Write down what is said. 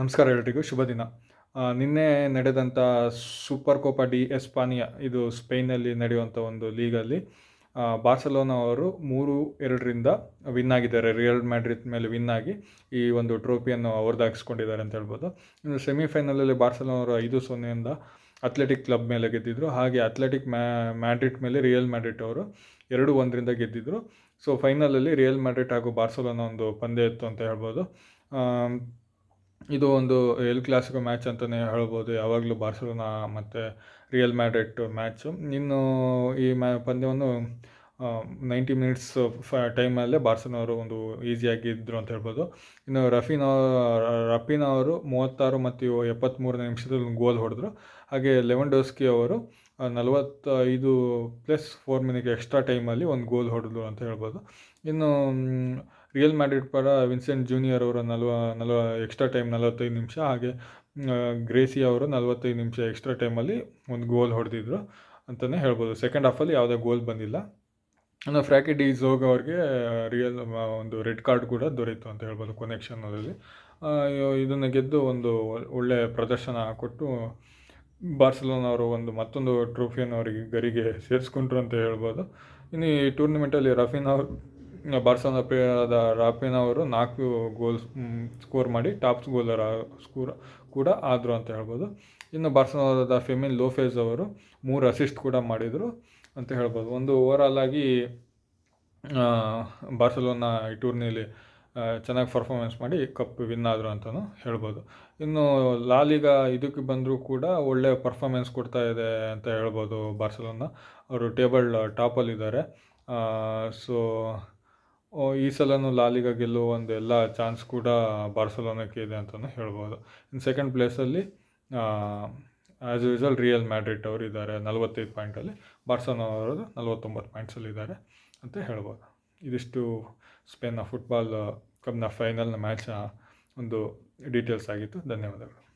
ನಮಸ್ಕಾರ ಎಲ್ರಿಗೂ, ಶುಭ ದಿನ. ನಿನ್ನೆ ನಡೆದಂಥ ಸೂಪರ್ ಕೋಪಾ ಡಿ ಎಸ್ಪಾನಿಯಾ ಇದು ಸ್ಪೇನಲ್ಲಿ ನಡೆಯುವಂಥ ಒಂದು ಲೀಗಲ್ಲಿ ಬಾರ್ಸಲೋನಾ ಅವರು ಮೂರು ಎರಡರಿಂದ ವಿನ್ ಆಗಿದ್ದಾರೆ. ರಿಯಲ್ ಮ್ಯಾಡ್ರಿಡ್ ಮೇಲೆ ವಿನ್ ಆಗಿ ಈ ಒಂದು ಟ್ರೋಫಿಯನ್ನು ಅವ್ರದ್ದಾಗಿಸ್ಕೊಂಡಿದ್ದಾರೆ ಅಂತ ಹೇಳ್ಬೋದು. ಇನ್ನು ಸೆಮಿಫೈನಲಲ್ಲಿ ಬಾರ್ಸಲೋನವರು ಐದು ಸೊನ್ನೆಯಿಂದ ಅಥ್ಲೆಟಿಕ್ ಕ್ಲಬ್ ಮೇಲೆ ಗೆದ್ದಿದ್ರು. ಹಾಗೆ ಅಥ್ಲೆಟಿಕ್ ಮ್ಯಾ ಮ್ಯಾಡ್ರಿಡ್ ಮೇಲೆ ರಿಯಲ್ ಮ್ಯಾಡ್ರಿಡ್ ಅವರು ಎರಡು ಒಂದರಿಂದ ಗೆದ್ದಿದ್ರು. ಸೊ ಫೈನಲಲ್ಲಿ ರಿಯಲ್ ಮ್ಯಾಡ್ರಿಡ್ ಹಾಗೂ ಬಾರ್ಸಲೋನಾ ಒಂದು ಪಂದ್ಯ ಇತ್ತು ಅಂತ ಹೇಳ್ಬೋದು. ಇದು ಒಂದು ಎಲ್ ಕ್ಲಾಸಿಕೋ ಮ್ಯಾಚ್ ಅಂತಲೇ ಹೇಳ್ಬೋದು. ಯಾವಾಗಲೂ ಬಾರ್ಸಲೋನಾ ಮತ್ತು ರಿಯಲ್ ಮ್ಯಾಡ್ರಿಡ್ ಮ್ಯಾಚು ಇನ್ನು ಈ ಮ್ಯಾ ಪಂದ್ಯವನ್ನು ನೈಂಟಿ ಮಿನಿಟ್ಸ್ ಫ ಟೈಮಲ್ಲೇ ಬಾರ್ಸನವರು ಒಂದು ಈಸಿಯಾಗಿ ಇದ್ದರು ಅಂತ ಹೇಳ್ಬೋದು. ಇನ್ನು ರಫೀನ್ ರಫೀನ್ ಅವರು ಮೂವತ್ತಾರು ಮತ್ತು ಎಪ್ಪತ್ತ್ಮೂರನೇ ನಿಮಿಷದಲ್ಲಿ ಒಂದು ಗೋಲ್ ಹೊಡೆದ್ರು. ಹಾಗೆ ಲೆವೆಂಡೋಸ್ಕಿ ಅವರು ಆ, ನಲವತ್ತೈದು ಪ್ಲಸ್ ಫೋರ್ ಮಿನಿಟ್ ಎಕ್ಸ್ಟ್ರಾ ಟೈಮಲ್ಲಿ ಒಂದು ಗೋಲ್ ಹೊಡೆದ್ರು ಅಂತ ಹೇಳ್ಬೋದು. ಇನ್ನು ರಿಯಲ್ ಮ್ಯಾಡ್ರಿಡ್ ಪರ ವಿನ್ಸೆಂಟ್ ಜೂನಿಯರ್ ಅವರ ನಲ್ವ ನಲ್ವ ಎಕ್ಸ್ಟ್ರಾ ಟೈಮ್ ನಲವತ್ತೈದು ನಿಮಿಷ. ಹಾಗೆ ಗ್ರೇಸಿ ಅವರು ನಲವತ್ತೈದು ನಿಮಿಷ ಎಕ್ಸ್ಟ್ರಾ ಟೈಮಲ್ಲಿ ಒಂದು ಗೋಲ್ ಹೊಡೆದಿದ್ರು ಅಂತಲೇ ಹೇಳ್ಬೋದು. ಸೆಕೆಂಡ್ ಹಾಫಲ್ಲಿ ಯಾವುದೇ ಗೋಲ್ ಬಂದಿಲ್ಲ. ಇನ್ನು ಫ್ರ್ಯಾಕಿ ಡಿ ಝೋಗ್ ಅವ್ರಿಗೆ ರಿಯಲ್ ಒಂದು ರೆಡ್ ಕಾರ್ಡ್ ಕೂಡ ದೊರೆಯಿತು ಅಂತ ಹೇಳ್ಬೋದು ಕೊನೆಕ್ಷನಲ್ಲಿ ಇದನ್ನು ಗೆದ್ದು ಒಂದು ಒಳ್ಳೆಯ ಪ್ರದರ್ಶನ ಕೊಟ್ಟು ಬಾರ್ಸಲೋನವರು ಒಂದು ಮತ್ತೊಂದು ಟ್ರೋಫಿಯನ್ನು ಅವರಿಗೆ ಗರಿಗೆ ಸೇರಿಸ್ಕೊಂಡ್ರು ಅಂತ ಹೇಳ್ಬೋದು. ಇನ್ನು ಈ ಟೂರ್ನಿಮೆಂಟಲ್ಲಿ ರಫೀನ್ ಅವರು ಬಾರ್ಸಲೋನ ಪ್ಲೇಯರ್ ಆದ ರಾಫಿನ್ ಅವರು ನಾಲ್ಕು ಗೋಲ್ ಸ್ಕೋರ್ ಮಾಡಿ ಟಾಪ್ ಗೋಲರ್ ಸ್ಕೋರ್ ಕೂಡ ಆದರು ಅಂತ ಹೇಳ್ಬೋದು. ಇನ್ನು ಬಾರ್ಸಲೋನದ ಫೆಮಿನ್ ಲೋಫೇಜ್ ಅವರು ಮೂರು ಅಸಿಸ್ಟ್ ಕೂಡ ಮಾಡಿದರು. ಅಂತ ಹೇಳ್ಬೋದು. ಒಂದು ಓವರಾಲ್ ಆಗಿ ಬಾರ್ಸಲೋನಾ ಈ ಟೂರ್ನಿಯಲ್ಲಿ ಚೆನ್ನಾಗಿ ಪರ್ಫಾರ್ಮೆನ್ಸ್ ಮಾಡಿ ಕಪ್ ವಿನ್ ಆದರು ಅಂತಲೂ ಹೇಳ್ಬೋದು. ಇನ್ನು ಲಾಲಿಗ ಇದಕ್ಕೆ ಬಂದರೂ ಕೂಡ ಒಳ್ಳೆ ಪರ್ಫಾರ್ಮೆನ್ಸ್ ಕೊಡ್ತಾ ಇದೆ ಅಂತ ಹೇಳ್ಬೋದು ಬಾರ್ಸಲೋನಾ. ಅವರು ಟೇಬಲ್ ಟಾಪಲ್ಲಿದ್ದಾರೆ ಸೊ ಈ ಸಲನೂ ಲಾಲಿಗ ಗೆಲ್ಲುವ ಒಂದು ಎಲ್ಲ ಚಾನ್ಸ್ ಕೂಡ ಬಾರ್ಸಲೋನಕ್ಕೆ ಇದೆ ಅಂತಲೂ ಹೇಳ್ಬೋದು. ಇನ್ನು ಸೆಕೆಂಡ್ ಪ್ಲೇಸಲ್ಲಿ ಆ್ಯಸ್ ಯೂಸಲ್ ರಿಯಲ್ ಮ್ಯಾಡ್ರಿಟ್ ಅವರು ಇದ್ದಾರೆ ನಲವತ್ತೈದು ಪಾಯಿಂಟಲ್ಲಿ ಬಾರ್ಸಲೋನಾ ಅವರು ನಲವತ್ತೊಂಬತ್ತು ಪಾಯಿಂಟ್ಸಲ್ಲಿದ್ದಾರೆ ಅಂತ ಹೇಳ್ಬೋದು. ಇದಿಷ್ಟು ಸ್ಪೇನ್ನ ಫುಟ್ಬಾಲ್ ಕಪ್ನ ಫೈನಲ್ನ ಮ್ಯಾಚ್ನ ಒಂದು ಡೀಟೇಲ್ಸ್ ಆಗಿತ್ತು. ಧನ್ಯವಾದಗಳು.